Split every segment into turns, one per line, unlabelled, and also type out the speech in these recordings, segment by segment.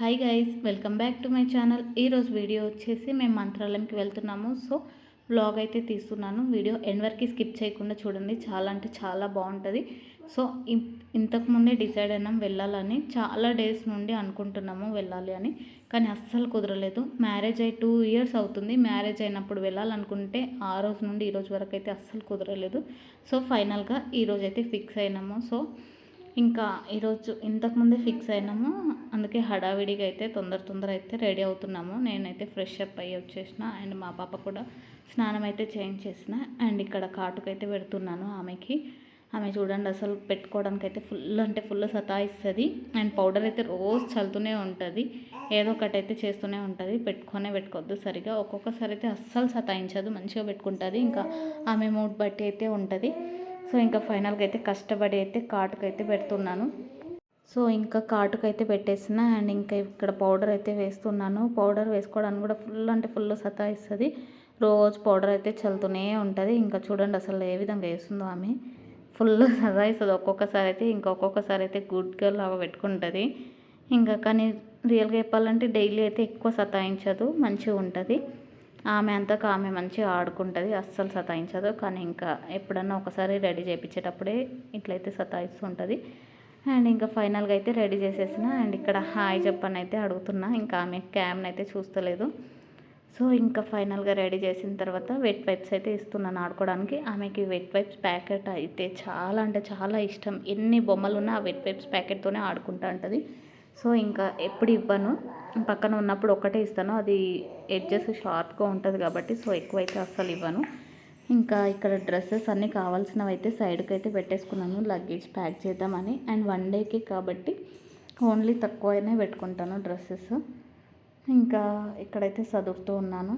Hi guys welcome back to my channel ఈరోజు video వచ్చేసి మేము మంత్రాలయంకి వెళ్తున్నాము. సో బ్లాగ్ అయితే తీస్తున్నాను. వీడియో ఎండ్ వరకు స్కిప్ చేయకుండా చూడండి. చాలా అంటే చాలా బాగుంటుంది. సో ఇంతకుముందే డిసైడ్ అయినాం వెళ్ళాలని. చాలా డేస్ నుండి అనుకుంటున్నాము వెళ్ళాలి అని. కానీ అస్సలు కుదరలేదు. మ్యారేజ్ అయ్యి టూ ఇయర్స్ అవుతుంది. మ్యారేజ్ అయినప్పుడు వెళ్ళాలనుకుంటే ఆ రోజు నుండి ఈ రోజు వరకు అయితే అస్సలు కుదరలేదు. సో ఫైనల్గా ఈరోజు అయితే ఫిక్స్ అయినాము. సో ఇంకా ఈరోజు ఇంతకుముందే ఫిక్స్ అయినాము. అందుకే హడావిడిగా అయితే తొందర తొందర అయితే రెడీ అవుతున్నాము. నేనైతే ఫ్రెష్ అప్ అయ్యి వచ్చేసిన. అండ్ మా పాప కూడా స్నానం అయితే చేయించేసిన. అండ్ ఇక్కడ కాటుకైతే పెడుతున్నాను ఆమెకి. ఆమె చూడండి అసలు పెట్టుకోవడానికి అయితే ఫుల్ అంటే ఫుల్ సతాయిస్తుంది. అండ్ పౌడర్ అయితే రోజు చల్లుతూనే ఉంటుంది. ఏదో ఒకటి అయితే చేస్తూనే ఉంటుంది. పెట్టుకొనే పెట్టుకోవద్దు సరిగా. ఒక్కొక్కసారి అయితే అస్సలు సతాయించదు. మంచిగా పెట్టుకుంటుంది. ఇంకా ఆమె మూడ్ బట్టి అయితే ఉంటుంది. సో ఇంకా ఫైనల్గా అయితే కష్టపడి అయితే కాటుకైతే పెడుతున్నాను. సో ఇంకా కాటుకైతే పెట్టేసిన అండ్ ఇంకా ఇక్కడ పౌడర్ అయితే వేస్తున్నాను. పౌడర్ వేసుకోవడానికి కూడా ఫుల్ అంటే ఫుల్ సతాయిస్తుంది. రోజు పౌడర్ అయితే చల్లుతూనే ఉంటుంది. ఇంకా చూడండి అసలు ఏ విధంగా వేస్తుందో ఆమె. ఫుల్ సతాయిస్తుంది. ఒక్కొక్కసారి అయితే ఇంకా ఒక్కొక్కసారి అయితే గుడ్ గర్ల్ లాగా పెట్టుకుంటుంది. ఇంకా కానీ రియల్గా చెప్పాలంటే డైలీ అయితే ఎక్కువ సతాయించదు. మంచిగా ఉంటుంది. ఆమె అంతకు ఆమె మంచిగా ఆడుకుంటుంది అస్సలు సతాయించదు. కానీ ఇంకా ఎప్పుడన్నా ఒకసారి రెడీ చేయించేటప్పుడే ఇట్లయితే సతాయిస్తుంటుంది. అండ్ ఇంకా ఫైనల్గా అయితే రెడీ చేసేసిన. అండ్ ఇక్కడ హాయ్ చెప్పని అయితే అడుగుతున్నా. ఇంకా ఆమె క్యామ్ని అయితే చూస్తలేదు. సో ఇంకా ఫైనల్గా రెడీ చేసిన తర్వాత వెట్ వైప్స్ అయితే ఇస్తున్నాను ఆడుకోవడానికి. ఆమెకి వెట్ వైప్స్ ప్యాకెట్ అయితే చాలా అంటే చాలా ఇష్టం. ఎన్ని బొమ్మలు ఉన్నా ఆ వెట్ వైప్స్ ప్యాకెట్తోనే ఆడుకుంటా ఉంటుంది. సో ఇంకా ఎప్పుడు ఇవ్వను. పక్కన ఉన్నప్పుడు ఒకటే ఇస్తాను. అది ఎడ్జెస్ షార్ప్గా ఉంటుంది కాబట్టి సో ఎక్కువైతే అస్సలు ఇవ్వను. ఇంకా ఇక్కడ డ్రెస్సెస్ అన్నీ కావాల్సినవి అయితే సైడ్కి అయితే పెట్టేసుకున్నాను. లగేజ్ ప్యాక్ చేద్దామని. అండ్ వన్ డేకి కాబట్టి ఓన్లీ తక్కువనే పెట్టుకుంటాను డ్రెస్సెస్. ఇంకా ఇక్కడైతే చదువుతూ ఉన్నాను.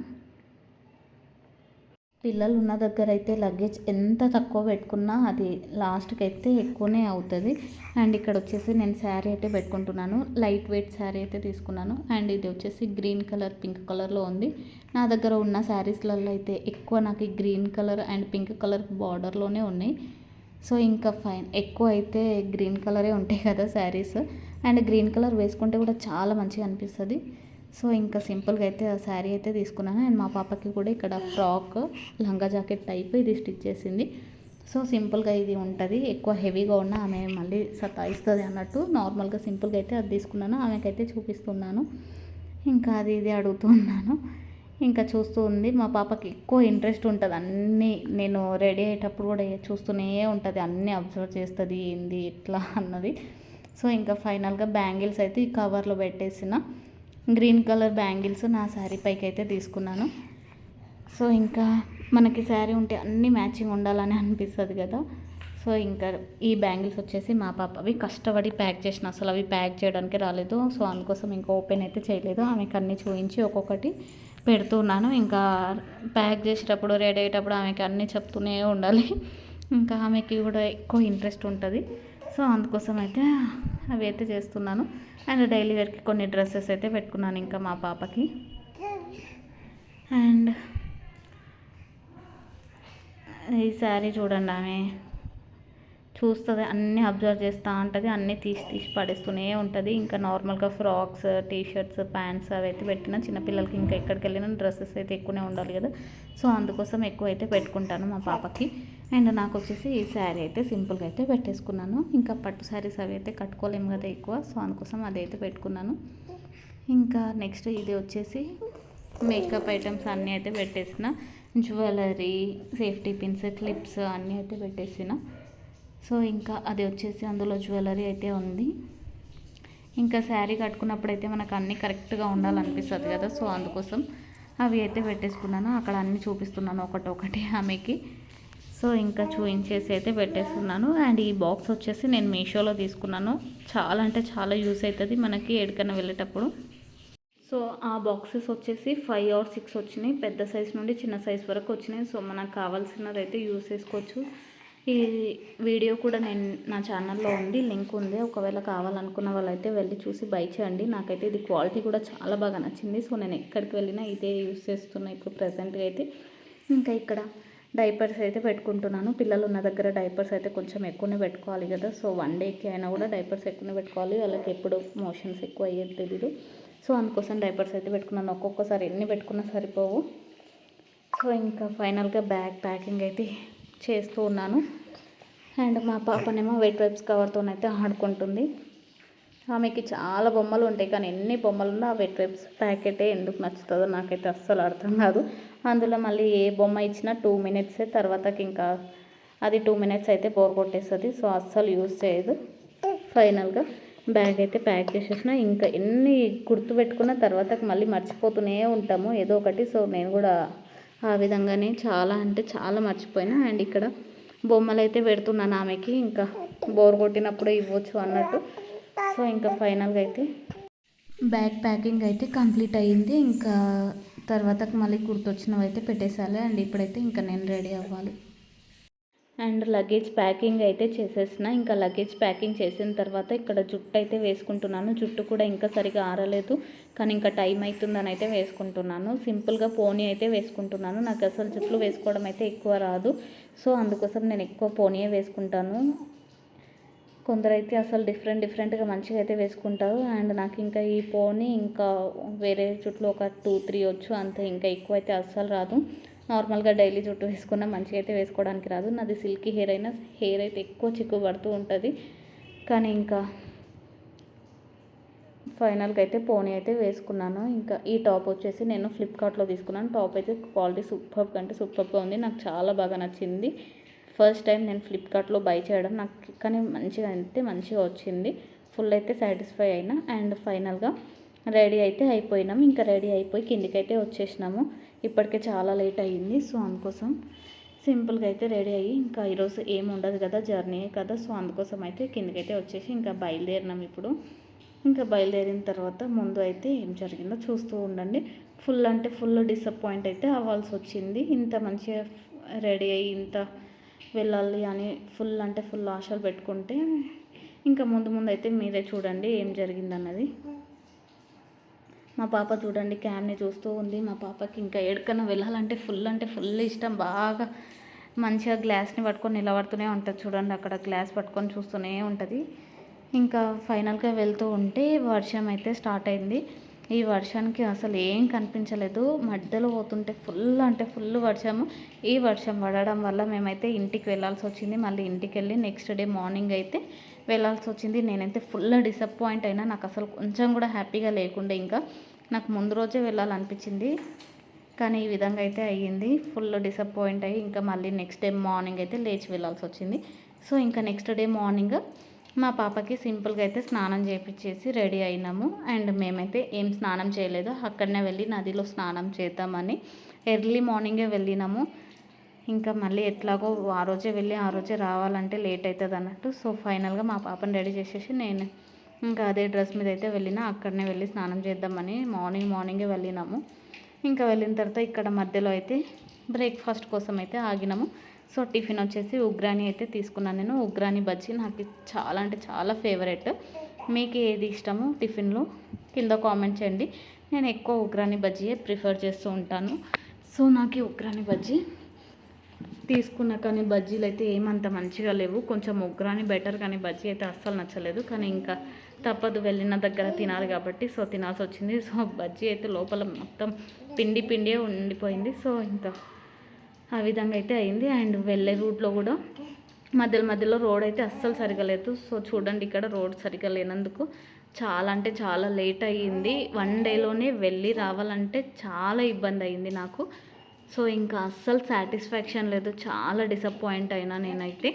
పిల్లలు ఉన్న దగ్గర అయితే లగేజ్ ఎంత తక్కువ పెట్టుకున్నా అది లాస్ట్కి అయితే ఎక్కువనే అవుతుంది. అండ్ ఇక్కడ వచ్చేసి నేను శారీ అయితే పెట్టుకుంటున్నాను. లైట్ వెయిట్ శారీ అయితే తీసుకున్నాను. అండ్ ఇది వచ్చేసి గ్రీన్ కలర్ పింక్ కలర్లో ఉంది. నా దగ్గర ఉన్న శారీస్లలో అయితే ఎక్కువ నాకు green colour and pink colour బార్డర్లోనే ఉన్నాయి. సో ఇంకా ఫైన్ ఎక్కువ అయితే గ్రీన్ కలరే ఉంటాయి కదా శారీస్ అండ్ గ్రీన్ కలర్ వేసుకుంటే కూడా చాలా మంచిగా అనిపిస్తుంది. సో ఇంకా సింపుల్గా అయితే ఆ శారీ అయితే తీసుకున్నాను. అండ్ మా పాపకి కూడా ఇక్కడ ఫ్రాక్ లంగా జాకెట్ టైప్ ఇది స్టిచ్ చేసింది. సో సింపుల్గా ఇది ఉంటుంది. ఎక్కువ హెవీగా ఉన్న ఆమె మళ్ళీ సతాయిస్తుంది అన్నట్టు నార్మల్గా సింపుల్గా అయితే అది తీసుకున్నాను. ఆమెకైతే చూపిస్తున్నాను. ఇంకా అది ఇది అడుగుతున్నాను. ఇంకా చూస్తూ ఉంది. మా పాపకి ఎక్కువ ఇంట్రెస్ట్ ఉంటుంది. అన్నీ నేను రెడీ అయ్యేటప్పుడు కూడా చూస్తూనే ఉంటుంది. అన్నీ అబ్జర్వ్ చేస్తుంది. ఏంది ఎట్లా అన్నది. సో ఇంకా ఫైనల్గా బ్యాంగిల్స్ అయితే ఈ కవర్లో పెట్టేసిన. గ్రీన్ కలర్ బ్యాంగిల్స్ నా శారీ పైకి అయితే తీసుకున్నాను. సో ఇంకా మనకి శారీ ఉంటే అన్ని మ్యాచింగ్ ఉండాలని అనిపిస్తుంది కదా. సో ఇంకా ఈ బ్యాంగిల్స్ వచ్చేసి మా పాప అవి కష్టపడి ప్యాక్ చేసిన అసలు అవి ప్యాక్ చేయడానికి రాలేదు. సో అందుకోసం ఇంకా ఓపెన్ అయితే చేయలేదు. ఆమెకు అన్నీ చూపించి ఒక్కొక్కటి పెడుతున్నాను ఇంకా ప్యాక్ చేసేటప్పుడు రెడీ అయ్యేటప్పుడు ఆమెకి అన్నీ చెప్తూనే ఉండాలి. ఇంకా ఆమెకి కూడా ఎక్కువ ఇంట్రెస్ట్ ఉంటుంది. సో అందుకోసం అయితే అవి అయితే చేస్తున్నాను. అండ్ డైలీ వేర్కి కొన్ని డ్రెస్సెస్ అయితే పెట్టుకున్నాను ఇంకా మా పాపకి. అండ్ ఈ శారీ చూడండి ఆమె. చూస్తుంది అన్నీ అబ్జర్వ్ చేస్తూ ఉంటుంది అన్నీ తీసి తీసి పడేస్తూనే ఉంటుంది. ఇంకా నార్మల్గా ఫ్రాక్స్ టీ షర్ట్స్ ప్యాంట్స్ అవి అయితే పెట్టిన చిన్నపిల్లలకి ఇంకా ఎక్కడికి వెళ్ళినా డ్రెస్సెస్ అయితే ఎక్కువనే ఉండాలి కదా. సో అందుకోసం ఎక్కువ అయితే పెట్టుకుంటాను మా పాపకి. అండ్ నాకు వచ్చేసి ఈ శారీ అయితే సింపుల్గా అయితే పెట్టేసుకున్నాను. ఇంకా పట్టు శారీస్ అవి అయితే కట్టుకోలేము కదా ఎక్కువ. సో అందుకోసం అది అయితే పెట్టుకున్నాను. ఇంకా నెక్స్ట్ ఇది వచ్చేసి మేకప్ ఐటమ్స్ అన్నీ అయితే పెట్టేసిన. జ్యువెలరీ సేఫ్టీ పిన్స్ క్లిప్స్ అన్నీ అయితే పెట్టేసిన. సో ఇంకా అది వచ్చేసి అందులో జ్యువెలరీ అయితే ఉంది. ఇంకా శారీ కట్టుకున్నప్పుడు అయితే మనకు అన్నీ కరెక్ట్గా ఉండాలనిపిస్తుంది కదా సో అందుకోసం అవి అయితే పెట్టేసుకున్నాను. అక్కడ అన్నీ చూపిస్తున్నాను ఒకటి ఒకటి ఆమెకి. సో ఇంకా చూయించేసి అయితే పెట్టేస్తున్నాను అండ్ ఈ బాక్స్ వచ్చేసి నేను మీషోలో తీసుకున్నాను. చాలా అంటే చాలా యూస్ అవుతుంది మనకి ఎక్కడికైనా వెళ్ళేటప్పుడు. సో ఆ బాక్సెస్ వచ్చేసి ఫైవ్ ఆర్ సిక్స్ వచ్చినాయి. పెద్ద సైజ్ నుండి చిన్న సైజ్ వరకు వచ్చినాయి. సో మనకు కావాల్సినది అయితే యూస్ చేసుకోవచ్చు. ఈ వీడియో కూడా నేను నా ఛానల్లో ఉంది లింక్ ఉంది. ఒకవేళ కావాలనుకున్న వాళ్ళైతే వెళ్ళి చూసి బై చేయండి. నాకైతే ఇది క్వాలిటీ కూడా చాలా బాగా నచ్చింది. సో నేను ఎక్కడికి వెళ్ళినా ఇదే యూస్ చేస్తున్నా ఇప్పుడు ప్రజెంట్గా అయితే. ఇంకా ఇక్కడ డైపర్స్ అయితే పెట్టుకుంటున్నాను. పిల్లలు ఉన్న దగ్గర డైపర్స్ అయితే కొంచెం ఎక్కువనే పెట్టుకోవాలి కదా. సో వన్ డేకి అయినా కూడా డైపర్స్ ఎక్కువనే పెట్టుకోవాలి. వాళ్ళకి ఎప్పుడు మోషన్స్ ఎక్కువ అయ్యేది తెలీదు. సో అందుకోసం డైపర్స్ అయితే పెట్టుకున్నాను. ఒక్కొక్కసారి ఎన్ని పెట్టుకున్నా సరిపోవు. సో ఇంకా ఫైనల్గా బ్యాగ్ ప్యాకింగ్ అయితే చేస్తూ ఉన్నాను. అండ్ మా పాపనేమో వెయిట్ వైప్స్ కవర్తోనైతే ఆడుకుంటుంది. ఆమెకి చాలా బొమ్మలు ఉంటాయి. కానీ ఎన్ని బొమ్మలు ఉన్నా ఆ వెట్ వెబ్స్ ప్యాకెటే ఎందుకు నచ్చుతుందో నాకైతే అస్సలు అర్థం కాదు. అందులో మళ్ళీ ఏ బొమ్మ ఇచ్చినా టూ మినిట్సే తర్వాతకి ఇంకా అది టూ మినిట్స్ అయితే బోర్ కొట్టేస్తుంది. సో అస్సలు యూజ్ చేయదు. ఫైనల్గా బ్యాగ్ అయితే ప్యాక్ చేసేసిన. ఇంకా ఎన్ని గుర్తు పెట్టుకున్న తర్వాత మళ్ళీ మర్చిపోతూనే ఉంటాము ఏదో ఒకటి. సో నేను కూడా ఆ విధంగానే చాలా అంటే చాలా మర్చిపోయినా. అండ్ ఇక్కడ బొమ్మలు అయితే పెడుతున్నాను ఆమెకి. ఇంకా బోర్ కొట్టినప్పుడు ఇవ్వచ్చు అన్నట్టు. సో ఇంకా ఫైనల్గా అయితే బ్యాగ్ ప్యాకింగ్ అయితే కంప్లీట్ అయ్యింది. ఇంకా తర్వాత మళ్ళీ కుర్తొచ్చినవి అయితే పెట్టేసాలి అండ్ ఇప్పుడైతే ఇంకా నేను రెడీ అవ్వాలి. అండ్ లగేజ్ ప్యాకింగ్ అయితే చేసేసిన. ఇంకా లగేజ్ ప్యాకింగ్ చేసిన తర్వాత ఇక్కడ జుట్టు అయితే వేసుకుంటున్నాను. జుట్టు కూడా ఇంకా సరిగా ఆరలేదు కానీ ఇంకా టైం అవుతుందని అయితే వేసుకుంటున్నాను. సింపుల్గా పోనీ అయితే వేసుకుంటున్నాను. నాకు అసలు జుట్లు వేసుకోవడం అయితే ఎక్కువ రాదు. సో అందుకోసం నేను ఎక్కువ పోనీయే వేసుకుంటాను. కొందరైతే అసలు డిఫరెంట్ డిఫరెంట్గా మంచిగా అయితే వేసుకుంటారు. అండ్ నాకు ఇంకా ఈ పోనీ ఇంకా వేరే జుట్లు ఒక టూ త్రీ వచ్చు అంతే. ఇంకా ఎక్కువ అయితే అస్సలు రాదు. నార్మల్గా డైలీ జుట్టు వేసుకున్న మంచిగా అయితే వేసుకోవడానికి రాదు. నాది సిల్కీ హెయిర్ అయినా హెయిర్ అయితే ఎక్కువ చిక్కు పడుతూ ఉంటుంది. కానీ ఇంకా ఫైనల్గా అయితే పోనీ అయితే వేసుకున్నాను. ఇంకా ఈ టాప్ వచ్చేసి నేను ఫ్లిప్కార్ట్లో తీసుకున్నాను. టాప్ అయితే క్వాలిటీ సూపర్ కంటే సూపర్గా ఉంది. నాకు చాలా బాగా నచ్చింది. ఫస్ట్ టైం నేను ఫ్లిప్కార్ట్లో బై చేయడం నాకు కానీ మంచిగా అయితే మంచిగా వచ్చింది. ఫుల్ అయితే సాటిస్ఫై అయినా అండ్ ఫైనల్గా రెడీ అయితే అయిపోయినాం. ఇంకా రెడీ అయిపోయి కిందికి అయితే వచ్చేసినాము. ఇప్పటికే చాలా లేట్ అయ్యింది సో అందుకోసం సింపుల్గా అయితే రెడీ అయ్యి ఇంకా ఈరోజు ఏమి ఉండదు కదా జర్నీ కదా సో అందుకోసం అయితే కిందకైతే వచ్చేసి ఇంకా బయలుదేరినాం ఇప్పుడు. ఇంకా బయలుదేరిన తర్వాత ముందు అయితే ఏం జరిగిందో చూస్తూ ఉండండి. ఫుల్ అంటే ఫుల్ డిసప్పాయింట్ అయితే అవ్వాల్సి వచ్చింది. ఇంత మంచిగా రెడీ అయ్యి ఇంత వెళ్ళాలి అని ఫుల్ అంటే ఫుల్ ఆశలు పెట్టుకుంటే ఇంకా ముందు ముందు అయితే మీరే చూడండి ఏం జరిగిందన్నది. మా పాప చూడండి క్యామ్ని చూస్తూ ఉంది. మా పాపకి ఇంకా ఎక్కడికన్నా వెళ్ళాలంటే ఫుల్ అంటే ఫుల్ ఇష్టం. బాగా మంచిగా గ్లాస్ని పట్టుకొని నిలబడుతూనే ఉంటుంది చూడండి అక్కడ గ్లాస్ పట్టుకొని చూస్తూనే ఉంటుంది. ఇంకా ఫైనల్గా వెళ్తూ ఉంటే వర్షం అయితే స్టార్ట్ అయింది. ఈ వర్షానికి అసలు ఏం కనిపించలేదు. మధ్యలో పోతుంటే ఫుల్ అంటే ఫుల్ వర్షము. ఈ వర్షం పడడం వల్ల మేమైతే ఇంటికి వెళ్ళాల్సి వచ్చింది. మళ్ళీ ఇంటికి వెళ్ళి నెక్స్ట్ డే మార్నింగ్ అయితే వెళ్ళాల్సి వచ్చింది. నేనైతే ఫుల్ డిసప్పాయింట్ అయినా నాకు అసలు కొంచెం కూడా హ్యాపీగా లేకుండే ఇంకా. నాకు ముందు రోజే వెళ్ళాలనిపించింది. కానీ ఈ విధంగా అయితే అయ్యింది. ఫుల్ డిసప్పాయింట్ అయ్యి ఇంకా మళ్ళీ నెక్స్ట్ డే మార్నింగ్ అయితే లేచి వెళ్ళాల్సి వచ్చింది. సో ఇంకా నెక్స్ట్ డే మార్నింగ్ మా పాపకి సింపుల్గా అయితే స్నానం చేయించేసి రెడీ అయినాము. అండ్ మేమైతే ఏం స్నానం చేయలేదు. అక్కడనే వెళ్ళి నదిలో స్నానం చేద్దామని ఎర్లీ మార్నింగే వెళ్ళినాము. ఇంకా మళ్ళీ ఎట్లాగో ఆ రోజే వెళ్ళి ఆ రోజే రావాలంటే లేట్ అవుతుంది అన్నట్టు. సో ఫైనల్గా మా పాపని రెడీ చేసేసి నేను ఇంకా అదే డ్రెస్ మీద అయితే వెళ్ళిన అక్కడనే వెళ్ళి స్నానం చేద్దామని మార్నింగ్ మార్నింగే వెళ్ళినాము. ఇంకా వెళ్ళిన తర్వాత ఇక్కడ మధ్యలో అయితే బ్రేక్ఫాస్ట్ కోసం అయితే ఆగినాము. సో టిఫిన్ వచ్చేసి ఉగ్రాని అయితే తీసుకున్నాను నేను. ఉగ్రాని బజ్జీ నాకు చాలా అంటే చాలా ఫేవరెట్. మీకు ఏది ఇష్టమో టిఫిన్లో? కింద కామెంట్ చేయండి. నేను ఎక్కువ ఉగ్రాని బజ్జీయే ప్రిఫర్ చేస్తూ ఉంటాను. సో నాకు ఉగ్రాని బజ్జీ తీసుకున్న కానీ బజ్జీలు అయితే ఏమంత మంచిగా లేవు. కొంచెం ఉగ్రాని బెటర్ కానీ బజ్జీ అయితే అస్సలు నచ్చలేదు. కానీ ఇంకా తప్పదు వెళ్ళిన దగ్గర తినాలి కాబట్టి సో తినాల్సి వచ్చింది. సో బజ్జీ అయితే లోపల మొత్తం పిండి పిండియే ఉండిపోయింది. సో ఇంకా ఆ విధంగా అయితే అయింది. అండ్ వెళ్ళే రూట్లో కూడా మధ్యలో మధ్యలో రోడ్ అయితే అస్సలు సరిగా లేదు. సో చూడండి ఇక్కడ రోడ్ సరిగా లేనందుకు చాలా అంటే చాలా లేట్ అయ్యింది. వన్ డేలోనే వెళ్ళి రావాలంటే చాలా ఇబ్బంది అయింది నాకు. సో ఇంకా అస్సలు సాటిస్ఫాక్షన్ లేదు. చాలా డిసప్పాయింట్ అయినా నేనైతే.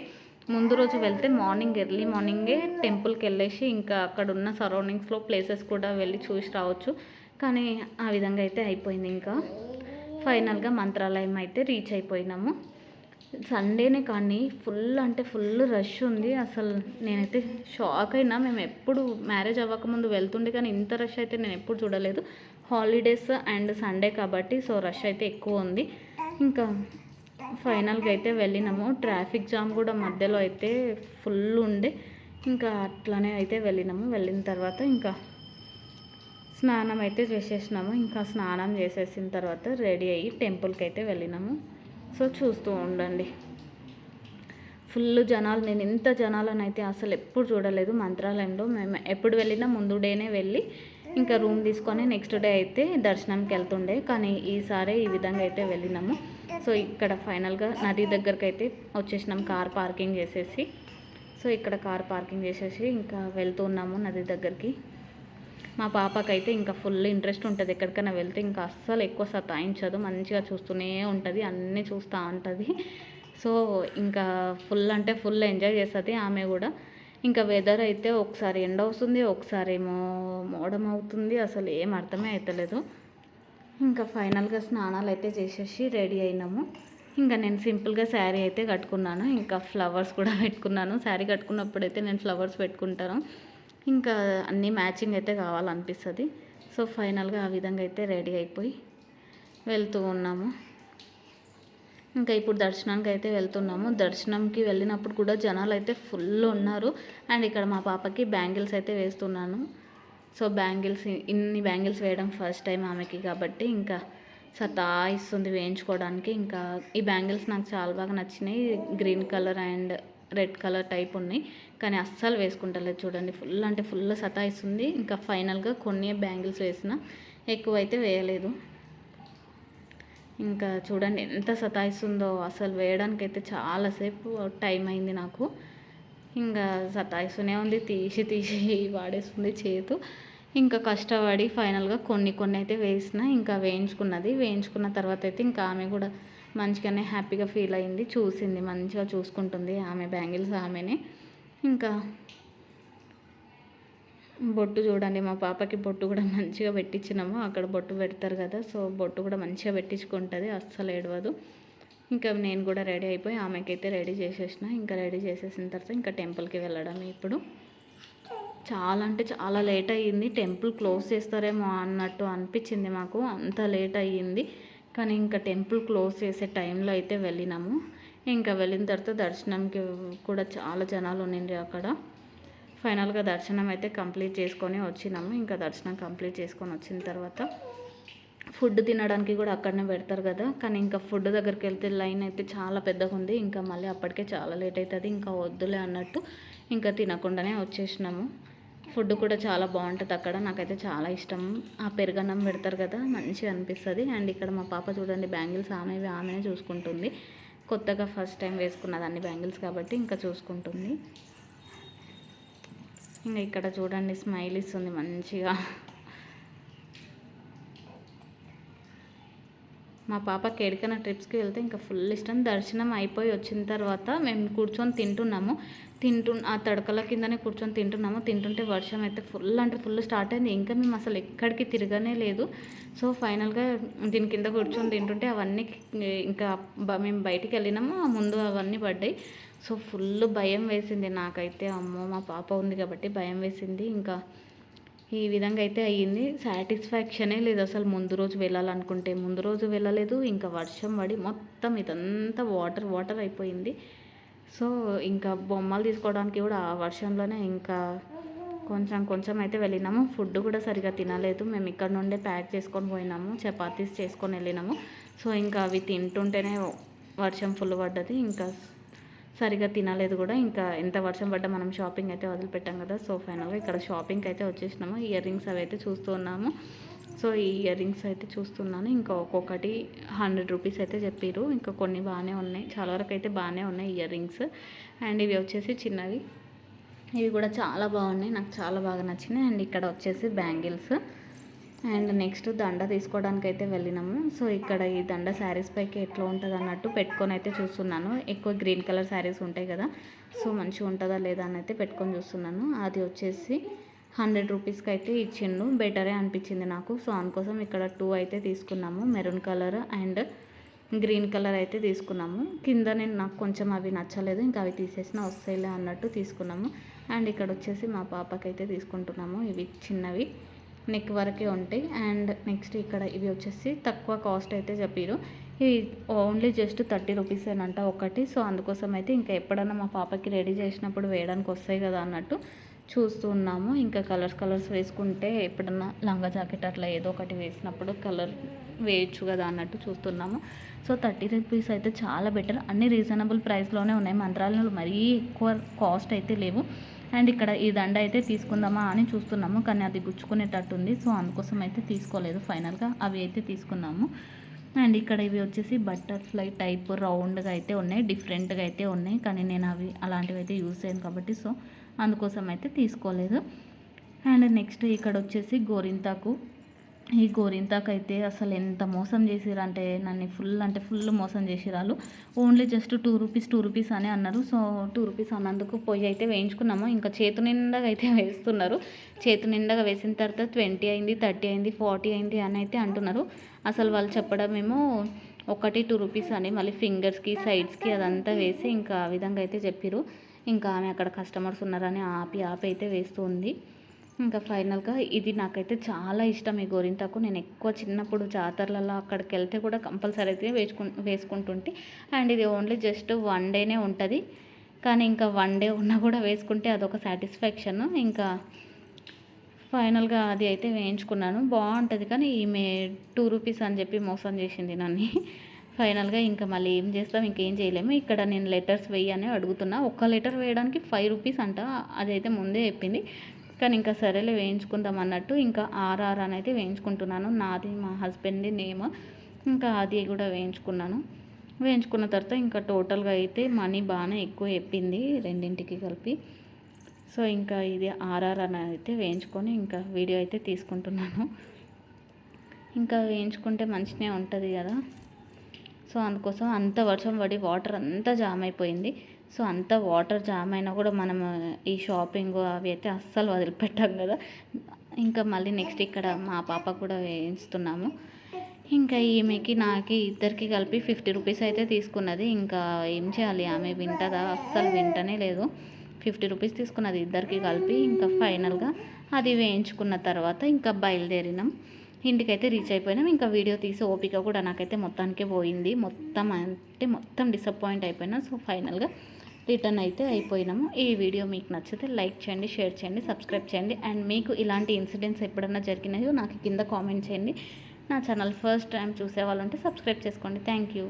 ముందు రోజు వెళ్తే మార్నింగ్ ఎర్లీ మార్నింగే టెంపుల్కి వెళ్ళేసి ఇంకా అక్కడ ఉన్న సరౌండింగ్స్లో ప్లేసెస్ కూడా వెళ్ళి చూసి రావచ్చు. కానీ ఆ విధంగా అయితే అయిపోయింది ఇంకా. ఫైనల్గా మంత్రాలయం అయితే రీచ్ అయిపోయినాము. సండేనే కానీ ఫుల్ అంటే ఫుల్ రష్ ఉంది. అసలు నేనైతే షాక్ అయినా. మేము ఎప్పుడు మ్యారేజ్ అవ్వకముందు వెళ్తుండే కానీ ఇంత రష్ అయితే నేను ఎప్పుడు చూడలేదు. హాలిడేస్ అండ్ సండే కాబట్టి సో రష్ అయితే ఎక్కువ ఉంది. ఇంకా ఫైనల్గా అయితే వెళ్ళినాము. ట్రాఫిక్ జామ్ కూడా మధ్యలో అయితే ఫుల్ ఉండే. ఇంకా అట్లనే అయితే వెళ్ళినాము. వెళ్ళిన తర్వాత ఇంకా స్నానం అయితే చేసేసినాము. ఇంకా స్నానం చేసేసిన తర్వాత రెడీ అయ్యి టెంపుల్కి అయితే వెళ్ళినాము. సో చూస్తూ ఉండండి. ఫుల్ జనాలు నేను ఇంత జనాలను అయితే అసలు ఎప్పుడు చూడలేదు. మంత్రాలయంలో మేము ఎప్పుడు వెళ్ళినా ముందు డేనే వెళ్ళి ఇంకా రూమ్ తీసుకొని నెక్స్ట్ డే అయితే దర్శనంకి వెళ్తుండే. కానీ ఈసారి ఈ విధంగా అయితే వెళ్ళినాము. సో ఇక్కడ ఫైనల్గా నది దగ్గరకు అయితే వచ్చేసినాం. కార్ పార్కింగ్ చేసేసి. సో ఇక్కడ కార్ పార్కింగ్ చేసేసి ఇంకా వెళ్తూ ఉన్నాము నది దగ్గరికి. మా పాపకైతే ఇంకా ఫుల్ ఇంట్రెస్ట్ ఉంటుంది. ఎక్కడికైనా వెళ్తే ఇంకా అస్సలు ఎక్కువ సతాయించదు. మంచిగా చూస్తూనే ఉంటుంది. అన్నీ చూస్తూ ఉంటుంది. సో ఇంకా ఫుల్ అంటే ఫుల్ ఎంజాయ్ చేస్తుంది ఆమె కూడా. ఇంకా వెదర్ అయితే ఒకసారి ఎండ వస్తుంది ఒకసారి ఏమో మోడం అవుతుంది. అసలు ఏం అర్థమే అవుతలేదు ఇంకా ఫైనల్గా స్నానాలు అయితే చేసేసి రెడీ అయినాము. ఇంకా నేను సింపుల్గా శారీ అయితే కట్టుకున్నాను. ఇంకా ఫ్లవర్స్ కూడా పెట్టుకున్నాను. శారీ కట్టుకున్నప్పుడు అయితే నేను ఫ్లవర్స్ పెట్టుకుంటాను. ఇంకా అన్నీ మ్యాచింగ్ అయితే కావాలనిపిస్తుంది. సో ఫైనల్గా ఆ విధంగా అయితే రెడీ అయిపోయి వెళ్తూ ఉన్నాము. ఇంకా ఇప్పుడు దర్శనానికి అయితే వెళ్తున్నాము. దర్శనంకి వెళ్ళినప్పుడు కూడా జనాలు అయితే ఫుల్ ఉన్నారు. అండ్ ఇక్కడ మా పాపకి బ్యాంగిల్స్ అయితే వేస్తున్నాను. సో బ్యాంగిల్స్ ఇన్ని బ్యాంగిల్స్ వేయడం ఫస్ట్ టైం ఆమెకి కాబట్టి ఇంకా సతాయిస్తుంది వేయించుకోవడానికి. ఇంకా ఈ బ్యాంగిల్స్ నాకు చాలా బాగా నచ్చినాయి. Green colour and red colour type ఉన్నాయి. కానీ అస్సలు వేసుకుంటలేదు చూడండి. ఫుల్ అంటే ఫుల్ సతాయిస్తుంది. ఇంకా ఫైనల్గా కొన్ని బ్యాంగిల్స్ వేసిన. ఎక్కువ అయితే వేయలేదు. ఇంకా చూడండి ఎంత సతాయిస్తుందో అసలు వేయడానికి అయితే చాలాసేపు టైం అయింది నాకు. ఇంకా సతాయిస్తూనే ఉంది. తీసి తీసి వాడేస్తుంది చేతు. ఇంకా కష్టపడి ఫైనల్గా కొన్ని కొన్ని అయితే వేసిన. ఇంకా వేయించుకున్నది. వేయించుకున్న తర్వాత అయితే ఇంకా ఆమె కూడా మంచిగానే హ్యాపీగా ఫీల్ అయింది. చూసింది మంచిగా చూసుకుంటుంది ఆమె బ్యాంగిల్స్ ఆమెనే. ఇంకా బొట్టు చూడండి మా పాపకి బొట్టు కూడా మంచిగా పెట్టించినాము. అక్కడ బొట్టు పెడతారు కదా సో బొట్టు కూడా మంచిగా పెట్టించుకుంటుంది అస్సలు ఏడవదు. ఇంకా నేను కూడా రెడీ అయిపోయి ఆమెకైతే రెడీ చేసేసిన. ఇంకా రెడీ చేసేసిన తర్వాత ఇంకా టెంపుల్కి వెళ్ళడం ఇప్పుడు. చాలా అంటే చాలా లేట్ అయ్యింది. టెంపుల్ క్లోజ్ చేస్తారేమో అన్నట్టు అనిపించింది మాకు. అంత లేట్ అయ్యింది. కానీ ఇంకా టెంపుల్ క్లోజ్ చేసే టైంలో అయితే వెళ్ళినాము. ఇంకా వెళ్ళిన తర్వాత దర్శనంకి కూడా చాలా జనాలు ఉండింది అక్కడ. ఫైనల్గా దర్శనం అయితే కంప్లీట్ చేసుకొని వచ్చినాము. ఇంకా దర్శనం కంప్లీట్ చేసుకొని వచ్చిన తర్వాత ఫుడ్ తినడానికి కూడా అక్కడనే పెడతారు కదా. కానీ ఇంకా ఫుడ్ దగ్గరికి వెళ్తే లైన్ అయితే చాలా పెద్దగా ఉంది. ఇంకా మళ్ళీ అప్పటికే చాలా లేట్ అవుతుంది. ఇంకా వద్దులే అన్నట్టు ఇంకా తినకుండానే వచ్చేసినాము. ఫుడ్ కూడా చాలా బాగుంటుంది అక్కడ. నాకైతే చాలా ఇష్టం. ఆ పెరుగన్నం పెడతారు కదా మంచిగా అనిపిస్తుంది. అండ్ ఇక్కడ మా పాప చూడండి బ్యాంగిల్స్ ఆమె ఆమెనే చూసుకుంటుంది. కొత్తగా ఫస్ట్ టైం వేసుకున్నది అన్ని బ్యాంగిల్స్ కాబట్టి ఇంకా చూసుకుంటుంది. ఇంకా ఇక్కడ చూడండి స్మైల్ ఇస్తుంది మంచిగా. మా పాపకి ఎడికైనా ట్రిప్స్కి వెళ్తే ఇంకా ఫుల్ ఇష్టం. దర్శనం అయిపోయి వచ్చిన తర్వాత మేము కూర్చొని తింటున్నాము. తింటు ఆ తడకల కిందనే కూర్చొని తింటున్నాము. తింటుంటే వర్షం అయితే ఫుల్ అంటే ఫుల్ స్టార్ట్ అయింది. ఇంకా మేము అసలు ఎక్కడికి తిరగనే లేదు. సో ఫైనల్గా దీని కింద కూర్చొని తింటుంటే అవన్నీ ఇంకా మేము బయటికి వెళ్ళినాము. ముందు అవన్నీ పడ్డాయి. సో ఫుల్ భయం వేసింది నాకైతే. అమ్మో మా పాప ఉంది కాబట్టి భయం వేసింది. ఇంకా ఈ విధంగా అయితే అయ్యింది. సాటిస్ఫాక్షనే లేదు అసలు ముందు రోజు వెళ్ళాలనుకుంటే. ముందు రోజు వెళ్ళలేదు. ఇంకా వర్షం పడి మొత్తం ఇదంతా వాటర్ వాటర్ అయిపోయింది. సో ఇంకా బొమ్మలు తీసుకోవడానికి కూడా ఆ వర్షంలోనే ఇంకా కొంచెం కొంచెం అయితే వెళ్ళినాము. ఫుడ్ కూడా సరిగా తినలేదు. మేము ఇక్కడ నుండే ప్యాక్ చేసుకొని పోయినాము. చపాతీస్ చేసుకొని వెళ్ళినాము. సో ఇంకా అవి తింటుంటేనే వర్షం ఫుల్ పడ్డది. ఇంకా సరిగా తినలేదు కూడా. ఇంకా ఎంత వర్షం పడ్డా మనం షాపింగ్ అయితే వదిలిపెట్టాం కదా. సో ఫైనల్గా ఇక్కడ షాపింగ్కి అయితే వచ్చేసినాము. ఇయర్ రింగ్స్ అవి అయితే చూస్తూ ఉన్నాము. సో ఈ ఇయర్ రింగ్స్ అయితే చూస్తున్నాను. ఇంకా ఒక్కొక్కటి హండ్రెడ్ రూపీస్ అయితే చెప్పారు ఇంకా కొన్ని బాగానే ఉన్నాయి. చాలా వరకు అయితే బాగానే ఉన్నాయి ఇయర్ రింగ్స్ అండ్ ఇవి వచ్చేసి చిన్నవి. ఇవి కూడా చాలా బాగున్నాయి. నాకు చాలా బాగా నచ్చినాయి. అండ్ ఇక్కడ వచ్చేసి బ్యాంగిల్స్. అండ్ నెక్స్ట్ దండ తీసుకోవడానికి అయితే వెళ్ళినాము. సో ఇక్కడ ఈ దండ శారీస్ పైకి ఎట్లా ఉంటుంది అన్నట్టు పెట్టుకొని అయితే చూస్తున్నాను. ఎక్కువ గ్రీన్ కలర్ శారీస్ ఉంటాయి కదా. సో మంచిగా ఉంటుందా లేదా అని అయితే పెట్టుకొని చూస్తున్నాను. అది వచ్చేసి హండ్రెడ్ రూపీస్కి అయితే ఇచ్చిండు. బెటరే అనిపించింది నాకు. సో అందుకోసం ఇక్కడ టూ అయితే తీసుకున్నాము. Maroon colour and green colour అయితే తీసుకున్నాము. కింద నేను నాకు కొంచెం అవి నచ్చలేదు. ఇంకా అవి తీసేసిన వస్తాయిలే అన్నట్టు తీసుకున్నాము. అండ్ ఇక్కడ వచ్చేసి మా పాపకైతే తీసుకుంటున్నాము. ఇవి చిన్నవి. నెక్ వరకే ఉంటాయి. అండ్ నెక్స్ట్ ఇక్కడ ఇవి వచ్చేసి తక్కువ కాస్ట్ అయితే చెప్పారు. ఇవి ఓన్లీ జస్ట్ థర్టీ రూపీస్ అంట ఒకటి. సో అందుకోసం అయితే ఇంకా ఎప్పుడన్నా మా పాపకి రెడీ చేసినప్పుడు వేయడానికి వస్తాయి కదా అన్నట్టు. చూస్తూ ఉన్నాము. ఇంకా కలర్స్ కలర్స్ వేసుకుంటే ఎప్పుడన్నా లంగా జాకెట్ అట్లా ఏదో ఒకటి వేసినప్పుడు కలర్ వేయచ్చు కదా అన్నట్టు చూస్తున్నాము. సో థర్టీ రూపీస్ అయితే చాలా బెటర్ అన్ని రీజనబుల్ ప్రైస్లోనే ఉన్నాయి. మంత్రాలలో మరీ ఎక్కువ కాస్ట్ అయితే లేవు. అండ్ ఇక్కడ ఈ దండ అయితే తీసుకుందామా అని చూస్తున్నాము. కానీ అది గుచ్చుకునేటట్టు ఉంది. సో అందుకోసం అయితే తీసుకోలేదు. ఫైనల్గా అవి అయితే తీసుకున్నాము. అండ్ ఇక్కడ ఇవి వచ్చేసి బటర్ఫ్లై టైప్ రౌండ్గా అయితే ఉన్నాయి. డిఫరెంట్గా అయితే ఉన్నాయి. కానీ నేను అవి అలాంటివి అయితే యూజ్ చేయను కాబట్టి సో అందుకోసం అయితే తీసుకోలేదు. అండ్ నెక్స్ట్ ఇక్కడ వచ్చేసి గోరింతాకు. ఈ గోరింతాకు అయితే అసలు ఎంత మోసం చేసిరంటే నన్ను ఫుల్ అంటే ఫుల్ మోసం చేసిరాలు only just two rupees two rupees అని అన్నారు. సో టూ రూపీస్ అన్నందుకు పొయ్యి అయితే వేయించుకున్నాము. ఇంకా చేతు నిండగా అయితే వేస్తున్నారు. చేతు నిండగా వేసిన తర్వాత ట్వంటీ అయింది థర్టీ అయింది ఫార్టీ అయింది అని అయితే అంటున్నారు. అసలు వాళ్ళు చెప్పడం ఏమో ఒకటి టూ రూపీస్ అని మళ్ళీ ఫింగర్స్కి సైడ్స్కి అదంతా వేసి ఇంకా ఆ విధంగా అయితే చెప్పారు ఇంకా ఆమె అక్కడ కస్టమర్స్ ఉన్నారని ఆపి ఆపి అయితే వేస్తూ ఉంది ఇంకా ఫైనల్గా ఇది నాకైతే చాలా ఇష్టం ఈ గోరింటాకు నేను ఎక్కువ చిన్నప్పుడు జాతరలలో అక్కడికి వెళ్తే కూడా కంపల్సరీ అయితే వేసుకు వేసుకుంటుంటే. అండ్ ఇది ఓన్లీ జస్ట్ వన్ డేనే ఉంటుంది. కానీ ఇంకా వన్ డే ఉన్నా కూడా వేసుకుంటే అదొక సాటిస్ఫాక్షన్ ఇంకా ఫైనల్గా అది అయితే వేయించుకున్నాను. బాగుంటుంది కానీ ఈమె టూ రూపీస్ అని చెప్పి మోసం చేసింది నన్ను. ఫైనల్గా ఇంకా మళ్ళీ ఏం చేస్తాం ఇంకేం చేయలేము. ఇక్కడ నేను లెటర్స్ వేయని అడుగుతున్నా. ఒక్క లెటర్ వేయడానికి ఫైవ్ రూపీస్ అంట అదైతే ముందే చెప్పింది. కానీ ఇంకా సరేలే వేయించుకుందాం అన్నట్టు ఇంకా ఆర్ఆర్ అని అయితే వేయించుకుంటున్నాను. నాది మా హస్బెండ్ది నేమ్. ఇంకా అది కూడా వేయించుకున్నాను. వేయించుకున్న తర్వాత ఇంకా టోటల్గా అయితే మనీ బాగానే ఎక్కువ చెప్పింది రెండింటికి కలిపి. సో ఇంకా ఇది ఆర్ఆర్ అని అయితే వేయించుకొని ఇంకా వీడియో అయితే తీసుకుంటున్నాను. ఇంకా వేయించుకుంటే మంచిగా ఉంటుంది కదా. సో అందుకోసం అంత వర్షం పడి వాటర్ అంతా జామ్ అయిపోయింది. సో అంత వాటర్ జామ్ అయినా కూడా మనం ఈ షాపింగ్ అవి అయితే అస్సలు వదిలిపెట్టాం కదా. ఇంకా మళ్ళీ నెక్స్ట్ ఇక్కడ మా పాప కూడా వేయిస్తున్నాము ఇంకా ఈమెకి నాకు ఇద్దరికి కలిపి ఫిఫ్టీ రూపీస్ అయితే తీసుకున్నది. ఇంకా ఏం చేయాలి? ఆమె వింటదా? అస్సలు వింటనే లేదు. ఫిఫ్టీ రూపీస్ తీసుకున్నది ఇద్దరికి కలిపి. ఇంకా ఫైనల్గా అది వేయించుకున్న తర్వాత ఇంకా బయలుదేరినాం. ఇంటికైతే రీచ్ అయిపోయినాం. ఇంకా వీడియో తీసి ఓపిక కూడా నాకైతే మొత్తానికే పోయింది. మొత్తం అంటే మొత్తం డిసప్పాయింట్ అయిపోయినా. సో ఫైనల్గా రిటర్న్ అయితే అయిపోయినాము. ఈ వీడియో మీకు నచ్చితే లైక్ చేయండి షేర్ చేయండి సబ్స్క్రైబ్ చేయండి. అండ్ మీకు ఇలాంటి ఇన్సిడెంట్స్ ఎప్పుడన్నా జరిగినాయో నాకు కింద కామెంట్ చేయండి. నా ఛానల్ ఫస్ట్ టైం చూసే వాళ్ళు ఉంటే సబ్స్క్రైబ్ చేసుకోండి. Thank you